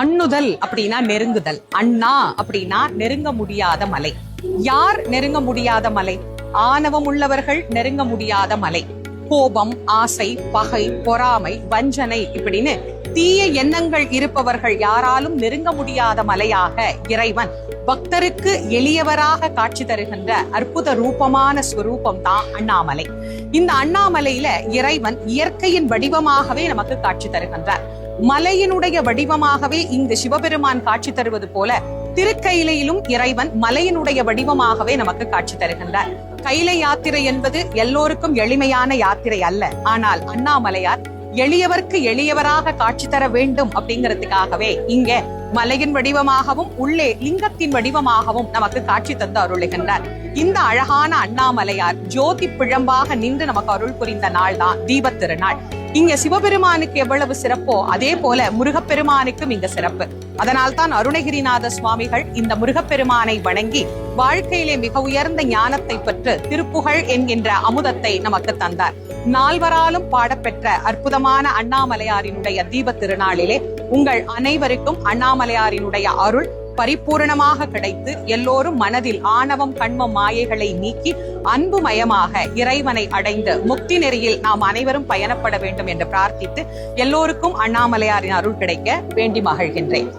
அண்ணுதல் அப்படின்னா நெருங்குதல். அண்ணா அப்படின்னா நெருங்க முடியாத மலை. யார் நெருங்க முடியாத மலை? ஆணவம் உள்ளவர்கள் நெருங்க முடியாத மலை. கோபம் ஆசை பகை பொறாமை வஞ்சனை இப்படின்னு தீய எண்ணங்கள் இருப்பவர்கள் யாராலும் நெருங்க முடியாத மலையாக இறைவன் பக்தருக்கு எளியவராக காட்சி தருகின்ற அற்புத ரூபமான ஸ்வரூபம் தான் அண்ணாமலை. இந்த அண்ணாமலையில இறைவன் இயற்கையின் வடிவமாகவே நமக்கு காட்சி தருகின்றார். மலையினுடைய வடிவமாகவே இங்கு சிவபெருமான் காட்சி தருவது போல திருக்கையிலையிலும் இறைவன் மலையினுடைய வடிவமாகவே நமக்கு காட்சி தருகின்றார். கைலை யாத்திரை என்பது எல்லோருக்கும் எளிமையான யாத்திரை அல்ல. ஆனால் அண்ணாமலையார் எளியவர்க்கு எளியவராக காட்சி தர வேண்டும் அப்படிங்கிறதுக்காகவே இங்க மலையின் வடிவமாகவும் உள்ளே லிங்கத்தின் வடிவமாகவும் நமக்கு காட்சி தந்து அருளுகின்றார். இந்த அழகான அண்ணாமலையார் ஜோதி பிழம்பாக நின்று நமக்கு அருள் புரிந்த நாள் தான் தீபத் திருநாள். இங்க சிவபெருமானுக்கு எவ்வளவு சிறப்போ அதே போல முருகப்பெருமானுக்கும் இங்க சிறப்பு. அதனால் தான் அருணகிரிநாத சுவாமிகள் இந்த முருகப்பெருமானை வணங்கி வாழ்க்கையிலே மிக உயர்ந்த ஞானத்தை பெற்று திருப்புகழ் என்கின்ற அமுதத்தை நமக்கு தந்தார். நால்வராலும் பாடப்பெற்ற அற்புதமான அண்ணாமலையாரினுடைய தீப திருநாளிலே உங்கள் அனைவருக்கும் அண்ணாமலையாரினுடைய அருள் பரிபூரணமாக கிடைத்து எல்லோரும் மனதில் ஆணவம் கண்மம் மாயைகளை நீக்கி அன்புமயமாக இறைவனை அடைந்து முக்தி நெறியில் நாம் அனைவரும் பயணப்பட வேண்டும் என்று பிரார்த்தித்து எல்லோருக்கும் அண்ணாமலையாரின் அருள் கிடைக்க வேண்டி மகிழ்கின்றேன்.